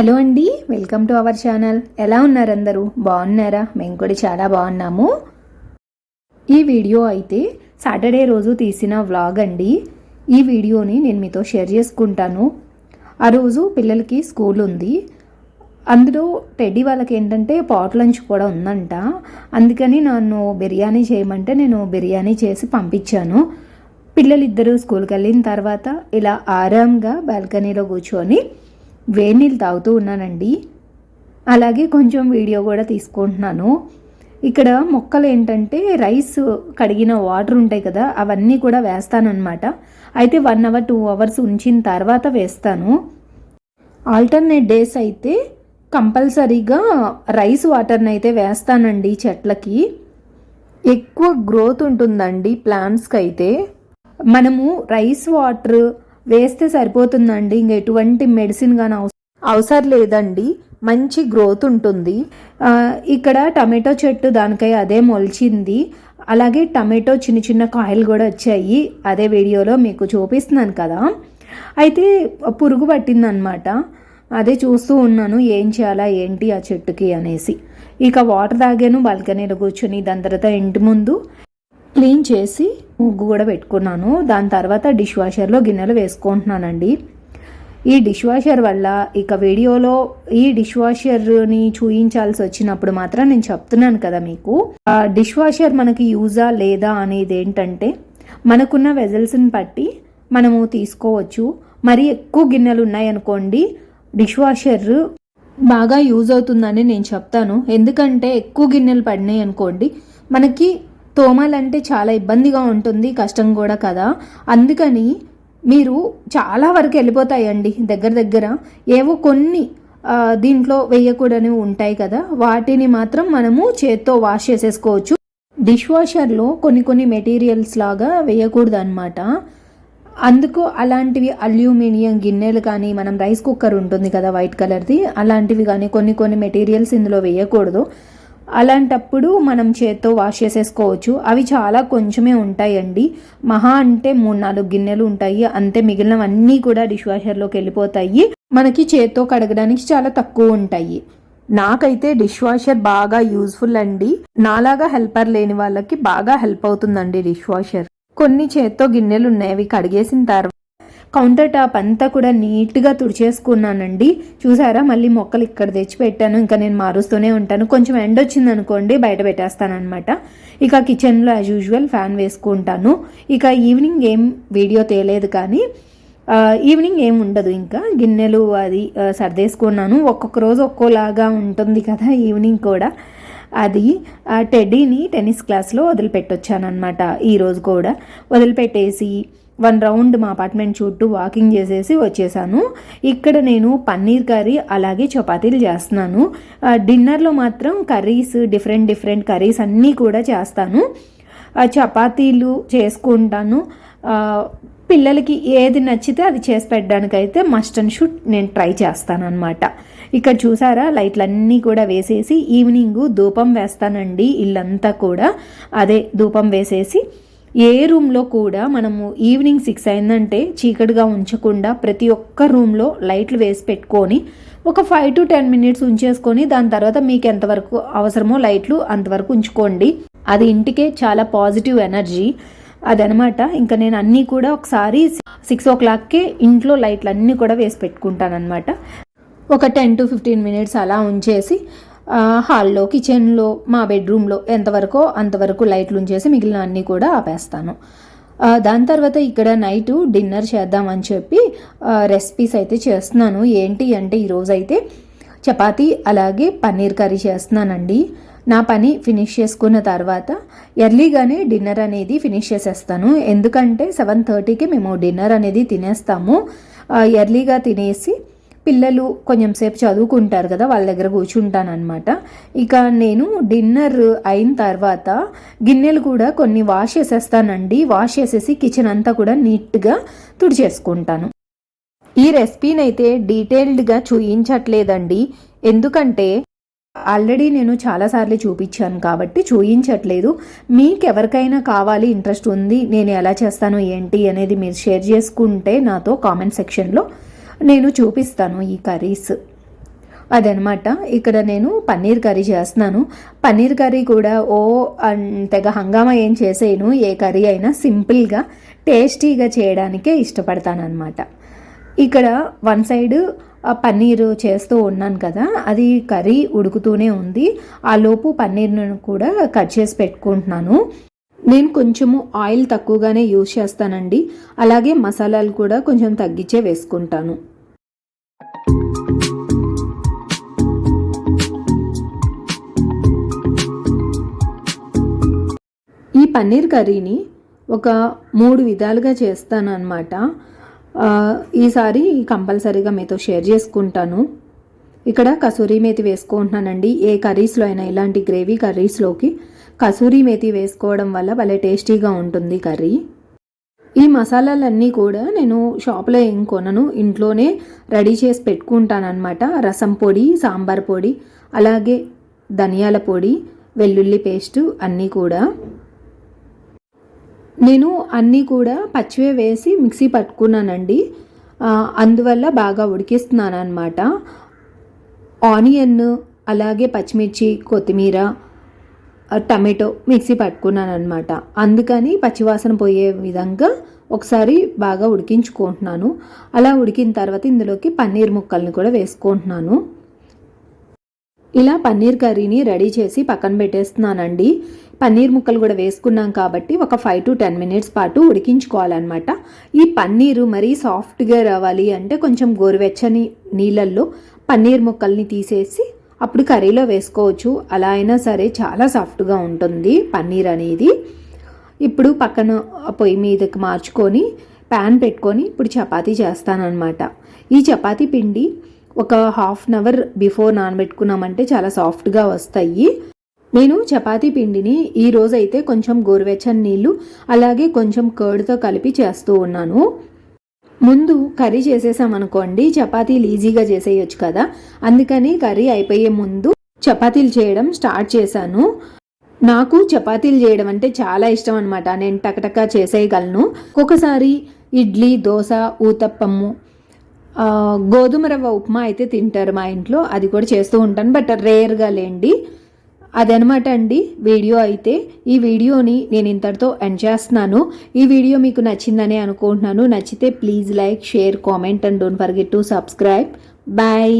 Hello అండి welcome to our channel. ఎలా ఉన్నారు అందరూ? బాగున్నారా? మేము కూడా చాలా బాగున్నాము. ఈ వీడియో అయితే సాటర్డే రోజు తీసిన వ్లాగ్ అండి. ఈ వీడియోని నేను మీతో షేర్ చేసుకుంటాను. ఆ రోజు పిల్లలకి స్కూల్ ఉంది. అందులో టెడ్డీ వాళ్ళకి ఏంటంటే పాట్ లంచ్ కూడా ఉందంట. అందుకని నన్ను బిర్యానీ చేయమంటే నేను బిర్యానీ చేసి పంపించాను. పిల్లలిద్దరూ స్కూల్కి వెళ్ళిన తర్వాత ఇలా ఆరాంగా బాల్కనీలో కూర్చొని వేడి నీళ్ళు తాగుతూ ఉన్నానండి. అలాగే కొంచెం వీడియో కూడా తీసుకుంటున్నాను. ఇక్కడ మొక్కలు ఏంటంటే రైస్ కడిగిన వాటర్ ఉంటాయి కదా అవన్నీ కూడా వేస్తానన్నమాట. అయితే వన్ అవర్ టూ అవర్స్ ఉంచిన తర్వాత వేస్తాను. ఆల్టర్నేట్ డేస్ అయితే కంపల్సరీగా రైస్ వాటర్ని అయితే వేస్తానండి చెట్లకి. ఎక్కువ గ్రోత్ ఉంటుందండి ప్లాంట్స్కి అయితే. మనము రైస్ వాటర్ వేస్తే సరిపోతుందండి. ఇంక ఎటువంటి మెడిసిన్ కానీ అవసరం లేదండి. మంచి గ్రోత్ ఉంటుంది. ఇక్కడ టమాటో చెట్టు దానికై అదే మొలిచింది. అలాగే టమాటో చిన్న చిన్న కాయలు కూడా వచ్చాయి. అదే వీడియోలో మీకు చూపిస్తున్నాను కదా. అయితే పురుగు పట్టిందనమాట అదే చూస్తూ ఉన్నాను. ఏం చేయాలా ఏంటి ఆ చెట్టుకి అనేసి. ఇక వాటర్ తాగాను బాల్కనీలో కూర్చొని దాని తర్వాత ఇంటి ముందు క్లీన్ చేసి ముగ్గు కూడా పెట్టుకున్నాను. దాని తర్వాత డిష్ వాషర్లో గిన్నెలు వేసుకుంటున్నానండి. ఈ డిష్ వాషర్ వల్ల ఇక వీడియోలో ఈ డిష్ వాషర్ని చూయించాల్సి వచ్చినప్పుడు మాత్రం నేను చెప్తున్నాను కదా మీకు. ఆ డిష్ వాషర్ మనకి యూజా లేదా అనేది ఏంటంటే మనకున్న వెజల్స్ని బట్టి మనము తీసుకోవచ్చు. మరి ఎక్కువ గిన్నెలు ఉన్నాయనుకోండి డిష్ వాషర్ బాగా యూజ్ అవుతుందని నేను చెప్తాను. ఎందుకంటే ఎక్కువ గిన్నెలు పడినాయి అనుకోండి మనకి తోమాలంటే చాలా ఇబ్బందిగా ఉంటుంది కష్టం కూడా కదా. అందుకని మీరు చాలా వరకు వెళ్ళిపోతాయండి దగ్గర దగ్గర. ఏవో కొన్ని దీంట్లో వేయకూడనివి ఉంటాయి కదా. వాటిని మాత్రం మనము చేత్తో వాష్ చేసేసుకోవచ్చు. డిష్ వాషర్లో కొన్ని కొన్ని మెటీరియల్స్ లాగా వేయకూడదు అనమాట అందుకు అలాంటివి అల్యూమినియం గిన్నెలు కానీ మనం రైస్ కుక్కర్ ఉంటుంది కదా వైట్ కలర్ది అలాంటివి కానీ కొన్ని కొన్ని మెటీరియల్స్ ఇందులో వేయకూడదు. అలాంటప్పుడు మనం చేత్తో వాష్ చేసేసుకోవచ్చు. అవి చాలా కొంచెమే ఉంటాయండి. మహా అంటే మూడు నాలుగు గిన్నెలు ఉంటాయి. అంతే మిగిలినవన్నీ కూడా డిష్ వాషర్లోకి వెళ్ళిపోతాయి. మనకి చేత్తో కడగడానికి చాలా తక్కువ ఉంటాయి. నాకైతే డిష్ వాషర్ బాగా యూజ్ఫుల్ అండి. నాలాగా హెల్పర్ లేని వాళ్ళకి బాగా హెల్ప్ అవుతుందండి డిష్ వాషర్. కొన్ని చేత్తో గిన్నెలు ఉన్నాయి. అవి కడిగేసిన తర్వాత కౌంటర్ టాప్ అంతా కూడా నీట్గా తుడిచేసుకున్నానండి. చూసారా? మళ్ళీ మొక్కలు ఇక్కడ తెచ్చి పెట్టాను ఇంకా నేను మారుస్తూనే ఉంటాను. కొంచెం ఎండ వచ్చింది అనుకోండి బయట పెట్టేస్తాను అనమాట ఇక కిచెన్లో యాజ్ యూజువల్ ఫ్యాన్ వేసుకుంటాను. ఇక ఈవినింగ్ ఏం వీడియో తేలేదు కానీ ఈవినింగ్ ఏం ఉండదు ఇంకా. గిన్నెలు అది సర్దేసుకున్నాను. ఒక్కొక్క రోజు ఒక్కోలాగా ఉంటుంది కదా ఈవినింగ్ కూడా. అది ఆ టెడ్డీని టెన్నిస్ క్లాస్లో వదిలిపెట్టొచ్చానమాట ఈరోజు కూడా వదిలిపెట్టేసి వన్ రౌండ్ మా అపార్ట్మెంట్ చుట్టూ వాకింగ్ చేసేసి వచ్చేసాను. ఇక్కడ నేను పన్నీర్ కర్రీ అలాగే చపాతీలు చేస్తున్నాను. డిన్నర్లో మాత్రం కర్రీస్ డిఫరెంట్ డిఫరెంట్ కర్రీస్ అన్నీ కూడా చేస్తాను. చపాతీలు చేసుకుంటాను. పిల్లలకి ఏది నచ్చితే అది చేసి పెట్టడానికైతే మస్ట్ అండ్ షుడ్ నేను ట్రై చేస్తాను అనమాట ఇక్కడ చూసారా లైట్లన్నీ కూడా వేసేసి ఈవినింగ్ ధూపం వేస్తానండి ఇల్లంతా కూడా. అదే ధూపం వేసేసి ఏ రూమ్లో కూడా మనము ఈవినింగ్ సిక్స్ అయిందంటే చీకటిగా ఉంచకుండా ప్రతి ఒక్క రూమ్లో లైట్లు వేసి పెట్టుకొని ఒక ఫైవ్ టు టెన్ మినిట్స్ ఉంచేసుకొని దాని తర్వాత మీకు ఎంతవరకు అవసరమో లైట్లు అంతవరకు ఉంచుకోండి. అది ఇంటికే చాలా పాజిటివ్ ఎనర్జీ. అదనమాట. ఇంకా నేను అన్నీ కూడా ఒకసారి సిక్స్ ఓ క్లాక్కే ఇంట్లో లైట్లు అన్నీ కూడా వేసి పెట్టుకుంటానమాట ఒక టెన్ టు ఫిఫ్టీన్ మినిట్స్ అలా ఉంచేసి హాల్లో కిచెన్లో మా బెడ్రూమ్లో ఎంతవరకో అంతవరకు లైట్లు ఉంచేసి మిగిలిన అన్నీ కూడా ఆపేస్తాను. దాని తర్వాత ఇక్కడ నైట్ డిన్నర్ చేద్దామని చెప్పి రెసిపీస్ అయితే చేస్తున్నాను. ఏంటి అంటే ఈరోజు అయితే చపాతీ అలాగే పన్నీర్ కర్రీ చేస్తున్నానండి. నా పని ఫినిష్ చేసుకున్న తర్వాత ఎర్లీగానే డిన్నర్ అనేది ఫినిష్ చేసేస్తాను. ఎందుకంటే సెవెన్ థర్టీకి మేము డిన్నర్ అనేది తినేస్తాము. ఎర్లీగా తినేసి పిల్లలు కొంచెం సేపు చదువుకుంటారు కదా వాళ్ళ దగ్గర కూర్చుంటాను అనమాట ఇక నేను డిన్నర్ అయిన తర్వాత గిన్నెలు కూడా కొన్ని వాష్ చేసేస్తానండి. వాష్ చేసేసి కిచెన్ అంతా కూడా నీట్గా తుడిచేసుకుంటాను. ఈ రెసిపీని అయితే డీటెయిల్డ్గా చూయించట్లేదండి. ఎందుకంటే ఆల్రెడీ నేను చాలాసార్లు చూపించాను కాబట్టి చూయించట్లేదు. మీకు ఎవరికైనా కావాలి ఇంట్రెస్ట్ ఉంది నేను ఎలా చేస్తాను ఏంటి అనేది మీరు షేర్ చేసుకుంటే నాతో కామెంట్ సెక్షన్లో నేను చూపిస్తాను ఈ కర్రీస్. అదనమాట. ఇక్కడ నేను పన్నీర్ కర్రీ చేస్తున్నాను. పన్నీర్ కర్రీ కూడా ఓ అన్- తెగ హంగామా ఏం చేసేయను. ఏ కర్రీ అయినా సింపుల్గా టేస్టీగా చేయడానికే ఇష్టపడతాను అనమాట ఇక్కడ వన్ సైడ్ పన్నీర్ పన్నీరు చేస్తూ ఉన్నాను కదా అది కర్రీ ఉడుకుతూనే ఉంది. ఆ లోపు పన్నీర్ను కూడా కట్ చేసి పెట్టుకుంటున్నాను. నేను కొంచెము ఆయిల్ తక్కువగానే యూజ్ చేస్తానండి. అలాగే మసాలాలు కూడా కొంచెం తగ్గించే వేసుకుంటాను. పన్నీర్ కర్రీని ఒక మూడు విధాలుగా చేస్తాను అనమాట ఈసారి కంపల్సరీగా మీతో షేర్ చేసుకుంటాను. ఇక్కడ కసూరి మేతి వేసుకుంటున్నానండి. ఏ కర్రీస్లో అయినా ఇలాంటి గ్రేవీ కర్రీస్లోకి కసూరి మేతి వేసుకోవడం వల్ల భలే టేస్టీగా ఉంటుంది కర్రీ. ఈ మసాలాలన్నీ కూడా నేను షాప్లో ఏం కొనను. ఇంట్లోనే రెడీ చేసి పెట్టుకుంటానమాట రసం పొడి సాంబార్ పొడి అలాగే ధనియాల పొడి వెల్లుల్లి పేస్టు అన్నీ కూడా. నేను అన్నీ కూడా పచ్చివే వేసి మిక్సీ పట్టుకున్నానండి. అందువల్ల బాగా ఉడికిస్తున్నాను అనమాట ఆనియన్ అలాగే పచ్చిమిర్చి కొత్తిమీర టమాటో మిక్సీ పట్టుకున్నాను అనమాట అందుకని పచ్చివాసన పోయే విధంగా ఒకసారి బాగా ఉడికించుకుంటున్నాను. అలా ఉడికిన తర్వాత ఇందులోకి పన్నీర్ ముక్కల్ని కూడా వేసుకుంటున్నాను. ఇలా పన్నీర్ కర్రీని రెడీ చేసి పక్కన పెట్టేస్తున్నానండి. పన్నీర్ ముక్కలు కూడా వేసుకున్నాం కాబట్టి ఒక ఫైవ్ టు టెన్ మినిట్స్ పాటు ఉడికించుకోవాలన్నమాట. ఈ పన్నీరు మరీ సాఫ్ట్గా రావాలి అంటే కొంచెం గోరువెచ్చని నీళ్ళల్లో పన్నీర్ ముక్కల్ని తీసేసి అప్పుడు కర్రీలో వేసుకోవచ్చు. అలా అయినా సరే చాలా సాఫ్ట్గా ఉంటుంది పన్నీర్ అనేది. ఇప్పుడు పక్కన పొయ్యి మీదకి మార్చుకొని ప్యాన్ పెట్టుకొని ఇప్పుడు చపాతీ చేస్తానన్నమాట. ఈ చపాతీ పిండి ఒక హాఫ్ అన్ అవర్ బిఫోర్ నానబెట్టుకున్నామంటే చాలా సాఫ్ట్గా వస్తాయి. నేను చపాతీ పిండిని ఈరోజు అయితే కొంచెం గోరువెచ్చని నీళ్ళు అలాగే కొంచెం కర్డ్తో కలిపి చేస్తూ ఉన్నాను. ముందు కర్రీ చేసేసామనుకోండి చపాతీలు ఈజీగా చేసేయచ్చు కదా. అందుకని కర్రీ అయిపోయే ముందు చపాతీలు చేయడం స్టార్ట్ చేశాను. నాకు చపాతీలు చేయడం అంటే చాలా ఇష్టం అనమాట నేను టకటకా చేసేయగలను. ఒక్కొక్కసారి ఇడ్లీ దోశ ఊతప్పము గోధుమ రవ్వ ఉప్మా అయితే తింటారు మా ఇంట్లో. అది కూడా చేస్తూ ఉంటాను బట్ రేర్గా లేండి. అదనమాట అండి వీడియో అయితే. ఈ వీడియోని నేను ఇంతటితో ఎండ్ చేస్తున్నాను. ఈ వీడియో మీకు నచ్చిందని అనుకుంటున్నాను. నచ్చితే please like share comment and don't forget to subscribe. Bye.